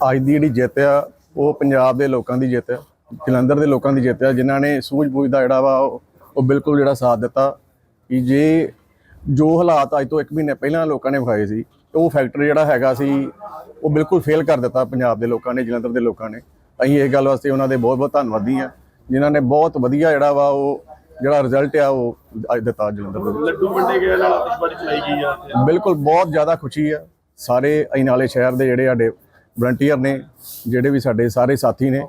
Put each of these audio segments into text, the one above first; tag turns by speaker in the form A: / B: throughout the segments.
A: ਅੱਜ ਦੀ ਜਿਹੜੀ ਜਿੱਤ ਆ ਉਹ ਪੰਜਾਬ ਦੇ ਲੋਕਾਂ ਦੀ ਜਿੱਤ ਆ ਜਲੰਧਰ ਦੇ ਲੋਕਾਂ ਦੀ ਜਿੱਤ ਆ ਜਿਨ੍ਹਾਂ ਨੇ ਸੂਝ-ਬੂਝ ਦਾ ਜਿਹੜਾ ਵਾ ਉਹ ਬਿਲਕੁਲ ਜਿਹੜਾ ਸਾਥ ਦਿੱਤਾ ਕਿ ਜੇ ਜੋ ਹਾਲਾਤ ਅੱਜ ਤੋਂ 1 ਮਹੀਨੇ ਪਹਿਲਾਂ ਲੋਕਾਂ ਨੇ ਵਿਖਾਏ ਸੀ ਉਹ ਫੈਕਟਰ ਜਿਹੜਾ ਹੈਗਾ ਸੀ ਉਹ ਬਿਲਕੁਲ ਫੇਲ ਕਰ ਦਿੱਤਾ ਪੰਜਾਬ ਦੇ ਲੋਕਾਂ ਨੇ ਜਲੰਧਰ ਦੇ ਲੋਕਾਂ ਨੇ ਅਸੀਂ ਇਹ ਗੱਲ ਵਾਸਤੇ ਉਹਨਾਂ ਦੇ ਬਹੁਤ-ਬਹੁਤ ਧੰਨਵਾਦੀ ਆ ਜਿਨ੍ਹਾਂ ਨੇ ਬਹੁਤ ਵਧੀਆ ਜਿਹੜਾ ਵਾ ਉਹ ਜਿਹੜਾ ਰਿਜ਼ਲਟ ਆ ਉਹ ਅੱਜ ਦਿੱਤਾ ਜਲੰਧਰ ਦੇ।
B: ਲੱਡੂ ਵੰਡੇ ਗਏ ਨਾਲ ਆਤਿਸ਼ਬਾਜ਼ੀ ਚਲਾਈ ਗਈ ਆ।
A: ਬਿਲਕੁਲ ਬਹੁਤ ਜ਼ਿਆਦਾ ਖੁਸ਼ੀ ਆ ਸਾਰੇ ਅਜਨਾਲੇ ਸ਼ਹਿਰ ਦੇ ਜਿਹੜੇ ਸਾਡੇ ਵਲੰਟੀਅਰ ਨੇ, ਜਿਹੜੇ ਵੀ ਸਾਡੇ ਸਾਰੇ ਸਾਥੀ ਨੇ,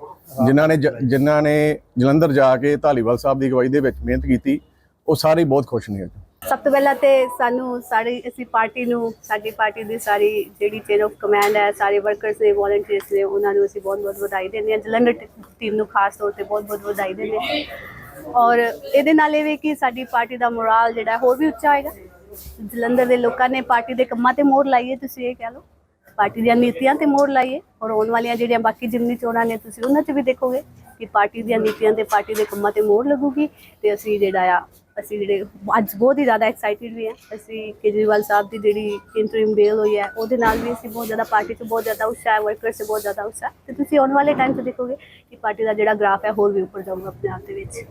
A: ਜਿਨ੍ਹਾਂ ਨੇ ਜਿਨ੍ਹਾਂ ਨੇ ਜਲੰਧਰ ਜਾ ਕੇ ਧਾਲੀਵਾਲ ਸਾਹਿਬ ਦੀ ਅਗਵਾਈ ਦੇ ਵਿੱਚ ਮਿਹਨਤ ਕੀਤੀ, ਉਹ ਸਾਰੇ ਬਹੁਤ ਖੁਸ਼ ਨੇ
C: ਸਭ ਤੋਂ ਪਹਿਲਾਂ ਤੇ ਸਾਨੂੰ ਸਾਡੀ ਅਸੀਂ ਪਾਰਟੀ ਨੂੰ, ਸਾਡੀ ਪਾਰਟੀ ਦੀ ਸਾਰੀ ਜਿਹੜੀ ਚੇਨ ਆਫ ਕਮਾਂਡ ਹੈ, ਸਾਰੇ ਵਰਕਰਸ ਨੇ ਵੋਲੰਟੀਅਰਸ ਨੇ, ਉਹਨਾਂ ਨੂੰ ਅਸੀਂ ਬਹੁਤ ਬਹੁਤ ਵਧਾਈ ਦਿੰਦੇ ਹਾਂ। ਜਲੰਧਰ ਟੀਮ ਨੂੰ ਖਾਸ ਤੌਰ ਤੇ ਬਹੁਤ ਬਹੁਤ ਵਧਾਈ ਦਿੰਦੇ ਹਾਂ। ਔਰ ਇਹਦੇ ਨਾਲ ਇਹ ਵੀ ਕਿ ਸਾਡੀ ਪਾਰਟੀ ਦਾ ਮੋਰਲ ਜਿਹੜਾ ਹੋਰ ਵੀ ਉੱਚਾ ਹੋਏਗਾ। ਜਲੰਧਰ ਦੇ ਲੋਕਾਂ ਨੇ ਪਾਰਟੀ ਦੇ ਕੰਮਾਂ ਤੇ ਮੋਹਰ ਲਾਈ ਹੈ, ਤੁਸੀਂ ਇਹ ਕਹਿ ਲਓ। ਪਾਰਟੀ ਦੀਆਂ ਨੀਤੀਆਂ ਤੇ ਮੋਹਰ ਲਾਈਏ ਔਰ ਆਉਣ ਵਾਲੀਆਂ ਜਿਹੜੀਆਂ ਬਾਕੀ ਜਿਮਨੀ ਚੋਣਾਂ ਨੇ ਤੁਸੀਂ ਉਹਨਾਂ 'ਚ ਵੀ ਦੇਖੋਗੇ ਕਿ ਪਾਰਟੀ ਦੀਆਂ ਨੀਤੀਆਂ ਤੇ ਪਾਰਟੀ ਦੇ ਕੰਮਾਂ ਤੇ ਮੋਹਰ ਲੱਗੂਗੀ ਤੇ ਅਸੀਂ ਜਿਹੜਾ ਆ ਅਸੀਂ ਜਿਹੜੇ ਅੱਜ ਬਹੁਤ ਹੀ ਜ਼ਿਆਦਾ ਐਕਸਾਈਟਿਡ ਵੀ ਹਾਂ। ਅਸੀਂ ਕੇਜਰੀਵਾਲ ਸਾਹਿਬ ਦੀ ਜਿਹੜੀ ਇੰਟਰਿਮ ਬੇਲ ਹੋਈ ਹੈ ਉਹਦੇ ਨਾਲ ਵੀ ਅਸੀਂ ਬਹੁਤ ਜ਼ਿਆਦਾ ਪਾਰਟੀ 'ਚ ਬਹੁਤ ਜ਼ਿਆਦਾ ਉਤਸ਼ਾਹ ਹੈ ਵਰਕਰ 'ਚ ਬਹੁਤ ਜ਼ਿਆਦਾ ਉਤਸ਼ਾਹ ਤੇ ਤੁਸੀਂ ਆਉਣ ਵਾਲੇ ਟਾਈਮ 'ਚ ਦੇਖੋਗੇ ਕਿ ਪਾਰਟੀ ਦਾ ਜਿਹੜਾ ਗ੍ਰਾਫ ਹੈ ਹੋਰ ਵੀ ਉੱਪਰ ਜਾਊਗਾ ਆਪਣੇ ਆਪ ਦੇ ਵਿੱਚ।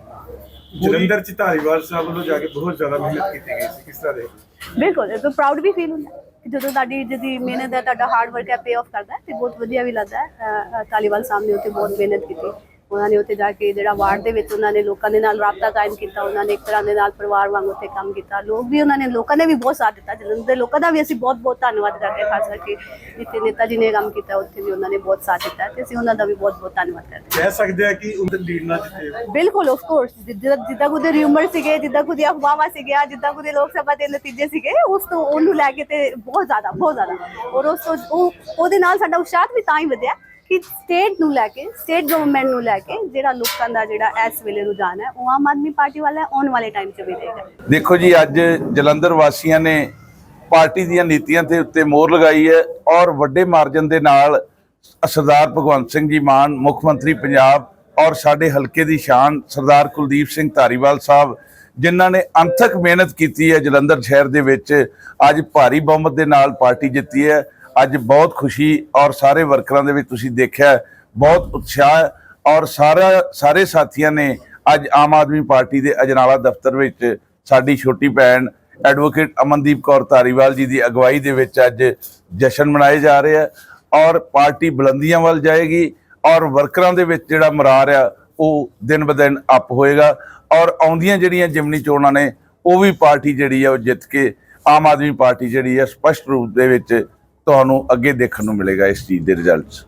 B: ਜਲੰਧਰ ਚ ਧਾਰੀਵਾਲ ਸਾਹਿਬ ਵੱਲੋਂ ਜਾ ਕੇ ਬਹੁਤ ਜ਼ਿਆਦਾ ਮਿਹਨਤ ਕੀਤੀ ਗਈ ਸੀ ਕਿਸ ਤਰ੍ਹਾਂ ਦੇ
C: ਬਿਲਕੁਲ ਇਹ ਤਾਂ ਪ੍ਰਾਊਡ ਵੀ ਫੀਲ ਹੁੰਦਾ। ਜਦੋਂ ਤੁਹਾਡੀ ਜਿਹਦੀ ਮਿਹਨਤ ਹੈ ਤੁਹਾਡਾ ਹਾਰਡ ਵਰਕ ਹੈ ਪੇ ਆਫ ਕਰਦਾ ਹੈ ਤੇ ਬਹੁਤ ਵਧੀਆ ਵੀ ਲੱਗਦਾ ਹੈ ਅ, ਅ, ਧਾਲੀਵਾਲ ਸਾਹਮਣੇ ਉੱਤੇ ਬਹੁਤ ਮਿਹਨਤ ਕੀਤੀ। ਉਹਨਾਂ ਨੇ ਉੱਥੇ ਜਾ ਕੇ ਜਿਹੜਾ ਵਾਰਡ ਦੇ ਵਿੱਚ ਉਹਨਾਂ ਨੇ ਲੋਕਾਂ ਦੇ ਨਾਲ ਰਾਬਤਾ ਕਾਇਮ ਕੀਤਾ ਉਹਨਾਂ ਨੇ ਇੱਕ ਤਰ੍ਹਾਂ ਦੇ ਨਾਲ ਪਰਿਵਾਰ ਵਾਂਗ ਉੱਥੇ ਕੰਮ ਕੀਤਾ। ਲੋਕ ਵੀ ਉਹਨਾਂ ਨੇ ਲੋਕਾਂ ਨੇ ਵੀ ਬਹੁਤ ਸਾਥ ਦਿੱਤਾ ਜਲੰਧਰ ਦੇ ਲੋਕਾਂ ਦਾ ਵੀ ਅਸੀਂ ਬਹੁਤ ਬਹੁਤ ਧੰਨਵਾਦ ਕਰਦੇ ਹਾਂ ਖਾਸ ਕਰਕੇ ਜਿੱਥੇ ਨੇਤਾ ਜੀ ਨੇ ਕੰਮ ਕੀਤਾ ਉੱਥੇ ਵੀ ਉਹਨਾਂ ਨੇ ਬਹੁਤ ਸਾਥ ਦਿੱਤਾ ਤੇ ਅਸੀਂ ਉਹਨਾਂ ਦਾ ਵੀ ਬਹੁਤ ਬਹੁਤ ਧੰਨਵਾਦ ਕਰਦੇ ਹਾਂ।
B: ਕਹਿ ਸਕਦੇ ਆ ਕਿ ਉਹਨਾਂ ਲੀਡ ਨਾਲ ਜਿੱਤੇ
C: ਬਿਲਕੁਲ ਆਫ ਕੋਰਸ ਜਿੱਦਾਂ ਕੁਦੇ ਰਿਊਮਰ ਸੀਗੇ ਜਿੱਦਾਂ ਕੁਦੇ ਅਫਵਾਹਾਂ ਸੀਗੀਆਂ ਜਿੱਦਾਂ ਕੁਦੇ ਲੋਕ ਸਭਾ ਦੇ ਨਤੀਜੇ ਸੀਗੇ ਉਸ ਤੋਂ ਉਹਨੂੰ ਲੈ ਕੇ ਤੇ ਬਹੁਤ ਜ਼ਿਆਦਾ ਬਹੁਤ ਜ਼ਿਆਦਾ। ਔਰ ਉਸ ਤੋਂ ਉਹ ਉਹਦੇ ਨਾਲ ਸਾਡਾ ਉਤਸ਼ਾਹ ਵੀ ਤਾਂ ਹੀ ਵਧਿਆ ਕਿ ਸਟੇਟ ਨੂੰ ਲੈ ਕੇ, ਸਟੇਟ ਗਵਰਨਮੈਂਟ ਨੂੰ ਲੈ ਕੇ ਜਿਹੜਾ ਲੋਕਾਂ ਦਾ ਜਿਹੜਾ ਇਸ ਵੇਲੇ ਰੁਝਾਨ ਹੈ, ਉਹ ਆਮ ਆਦਮੀ ਪਾਰਟੀ ਵਾਲਾ ਆਉਣ ਵਾਲੇ ਟਾਈਮ 'ਚ ਵੀ ਰਹੇਗਾ।
D: ਦੇਖੋ ਜੀ, ਅੱਜ ਜਲੰਧਰ ਵਾਸੀਆਂ ਨੇ ਪਾਰਟੀ ਦੀਆਂ ਨੀਤੀਆਂ ਤੇ ਉੱਤੇ ਮੋਹਰ ਲਗਾਈ ਹੈ ਔਰ ਵੱਡੇ ਮਾਰਜਨ ਦੇ ਨਾਲ ਸਰਦਾਰ ਭਗਵੰਤ ਸਿੰਘ ਜੀ ਮਾਨ, ਮੁੱਖ ਮੰਤਰੀ ਪੰਜਾਬ ਔਰ ਸਾਡੇ ਹਲਕੇ ਦੀ ਸ਼ਾਨ ਸਰਦਾਰ ਕੁਲਦੀਪ ਸਿੰਘ ਧਾਰੀਵਾਲ ਸਾਹਿਬ, ਜਿਨ੍ਹਾਂ ਨੇ ਅੰਥਕ ਮਿਹਨਤ ਕੀਤੀ ਹੈ ਜਲੰਧਰ ਸ਼ਹਿਰ ਦੇ ਵਿੱਚ, ਅੱਜ ਭਾਰੀ ਬਹੁਮਤ ਦੇ ਨਾਲ ਪਾਰਟੀ ਜਿੱਤੀ ਹੈ। ਅੱਜ ਬਹੁਤ ਖੁਸ਼ੀ ਔਰ ਸਾਰੇ ਵਰਕਰਾਂ ਦੇ ਵਿੱਚ ਤੁਸੀਂ ਦੇਖਿਆ ਬਹੁਤ ਉਤਸ਼ਾਹ ਔਰ ਸਾਰਾ, ਸਾਰੇ ਸਾਥੀਆਂ ਨੇ ਅੱਜ ਆਮ ਆਦਮੀ ਪਾਰਟੀ ਦੇ ਅਜਨਾਲਾ ਦਫ਼ਤਰ ਵਿੱਚ ਸਾਡੀ ਛੋਟੀ ਭੈਣ ਐਡਵੋਕੇਟ ਅਮਨਦੀਪ ਕੌਰ ਧਾਰੀਵਾਲ ਜੀ ਦੀ ਅਗਵਾਈ ਦੇ ਵਿੱਚ ਅੱਜ ਜਸ਼ਨ ਮਨਾਏ ਜਾ ਰਹੇ ਆ ਔਰ ਪਾਰਟੀ ਬੁਲੰਦੀਆਂ ਵੱਲ ਜਾਏਗੀ ਔਰ ਵਰਕਰਾਂ ਦੇ ਵਿੱਚ ਜਿਹੜਾ ਮਰਾਰ ਆ, ਉਹ ਦਿਨ ਬ ਦਿਨ ਅਪ ਹੋਏਗਾ ਔਰ ਆਉਂਦੀਆਂ ਜਿਹੜੀਆਂ ਜਿਮਨੀ ਚੋਣਾਂ ਨੇ, ਉਹ ਵੀ ਪਾਰਟੀ ਜਿਹੜੀ ਆ ਉਹ ਜਿੱਤ ਕੇ ਆਮ ਆਦਮੀ ਪਾਰਟੀ ਜਿਹੜੀ ਆ ਸਪਸ਼ਟ ਰੂਪ ਦੇ ਵਿੱਚ ਤੁਹਾਨੂੰ ਅੱਗੇ ਦੇਖਣ ਨੂੰ ਮਿਲੇਗਾ ਇਸ ਚੀਜ਼ ਦੇ ਰਿਜ਼ਲਟਸ